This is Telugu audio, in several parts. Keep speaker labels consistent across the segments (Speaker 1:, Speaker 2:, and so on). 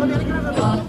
Speaker 1: Mau jadi.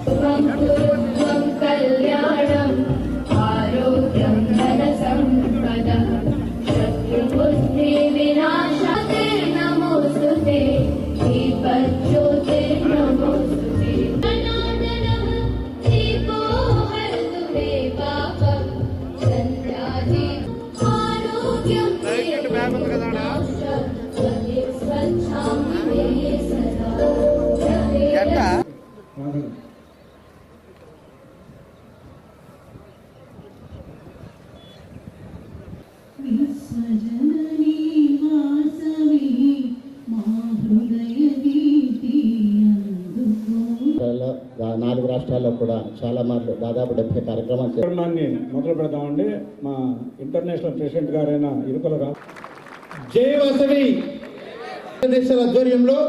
Speaker 1: నాలుగు రాష్ట్రాల్లో కూడా చాలా మార్లు దాదాపు డెబ్బై కార్యక్రమాలు
Speaker 2: కార్యక్రమాన్ని మొదలు పెడతామండి మా ఇంటర్నేషనల్ ప్రెసిడెంట్ గారైన ఇరుకుల
Speaker 3: రావు ఆధ్వర్యంలో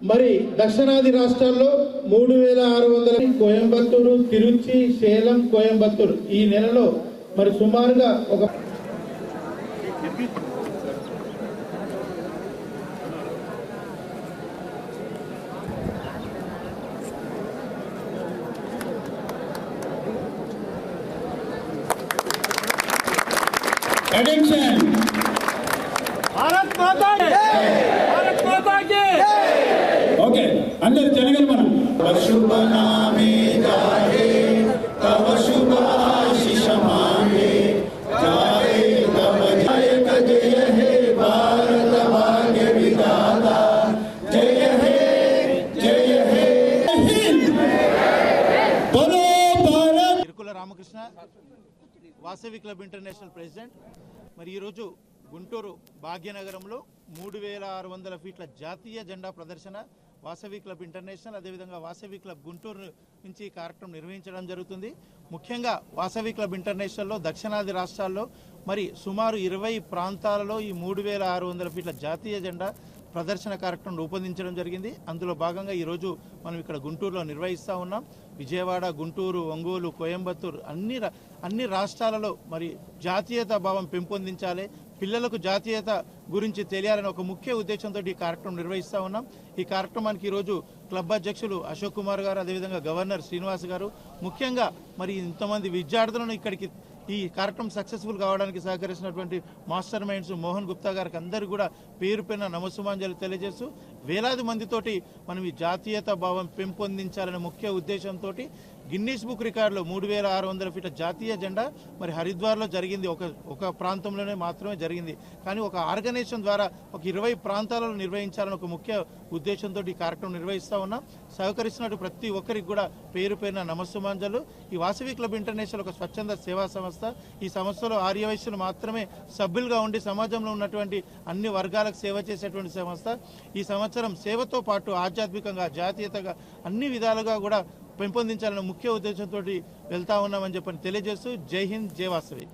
Speaker 3: మరి దక్షిణాది రాష్ట్రాల్లో మూడు వేల ఆరు వందల కోయంబత్తూరు తిరుచి సేలం కోయంబత్తూరు. ఈ నెలలో మరి సుమారుగా ఒక
Speaker 4: Edinson. Bharat Mata Okay, andar janagar mana Parshubha
Speaker 5: Namah Ramakrishna Vasavi club international president. మరి ఈరోజు గుంటూరు భాగ్యనగరంలో మూడు వేల ఆరు వందల ఫీట్ల జాతీయ జెండా ప్రదర్శన వాసవి క్లబ్ ఇంటర్నేషనల్ అదేవిధంగా వాసవి క్లబ్ గుంటూరు నుంచి ఈ కార్యక్రమం నిర్వహించడం జరుగుతుంది. ముఖ్యంగా వాసవి క్లబ్ ఇంటర్నేషనల్లో దక్షిణాది రాష్ట్రాల్లో మరి సుమారు ఇరవై ప్రాంతాలలో ఈ మూడు వేల ఆరు వందల ఫీట్ల జాతీయ జెండా ప్రదర్శన కార్యక్రమం రూపొందించడం జరిగింది. అందులో భాగంగా ఈరోజు మనం ఇక్కడ గుంటూరులో నిర్వహిస్తూ ఉన్నాం. విజయవాడ గుంటూరు ఒంగోలు కోయంబత్తూరు అన్ని రా- అన్ని రాష్ట్రాలలో మరి జాతీయత భావం పెంపొందించాలి. పిల్లలకు జాతీయత గురించి తెలియాలని ఒక ముఖ్య ఉద్దేశంతో ఈ కార్యక్రమం నిర్వహిస్తూ ఉన్నాం. ఈ కార్యక్రమానికి ఈరోజు క్లబ్ అధ్యక్షులు అశోక్ కుమార్ గారు అదేవిధంగా గవర్నర్ శ్రీనివాస్ గారు ముఖ్యంగా మరి ఇంతమంది విద్యార్థులను ఇక్కడికి ఈ కార్యక్రమం సక్సెస్ఫుల్ కావడానికి సహకరిస్తున్నటువంటి మాస్టర్ మైండ్స్ మోహన్ గుప్తా గారికి అందరూ కూడా పేరు పైన నమస్సుమాంజలి తెలియజేస్తూ వేలాది మందితోటి మనం ఈ జాతీయత భావం పెంపొందించాలనే ముఖ్య ఉద్దేశంతో గిన్నీస్ బుక్ రికార్డులో మూడు వేల ఆరు వందల ఫీట్ల జాతీయ జెండా మరి హరిద్వార్లో జరిగింది. ఒక ఒక ప్రాంతంలోనే మాత్రమే జరిగింది. కానీ ఒక ఆర్గనైజేషన్ ద్వారా ఒక ఇరవై ప్రాంతాలలో నిర్వహించాలని ఒక ముఖ్య ఉద్దేశంతో ఈ కార్యక్రమం నిర్వహిస్తూ ఉన్నాం. సహకరిస్తున్నట్టు ప్రతి ఒక్కరికి కూడా పేరు పేరున నమస్సుమాంజలు. ఈ వాసవి క్లబ్ ఇంటర్నేషనల్ ఒక స్వచ్ఛంద సేవా సంస్థ. ఈ సంస్థలో ఆర్యవైశ్యులు మాత్రమే సభ్యులుగా ఉండి సమాజంలో ఉన్నటువంటి అన్ని వర్గాలకు సేవ చేసేటువంటి సంస్థ. ఈ సంవత్సరం సేవతో పాటు ఆధ్యాత్మికంగా జాతీయతగా అన్ని విధాలుగా కూడా పెంపొందించాలన్న ముఖ్య ఉద్దేశంతో వెళ్తా ఉన్నామని చెప్పని తెలియజేస్తూ జై హింద్ జై వాసవి.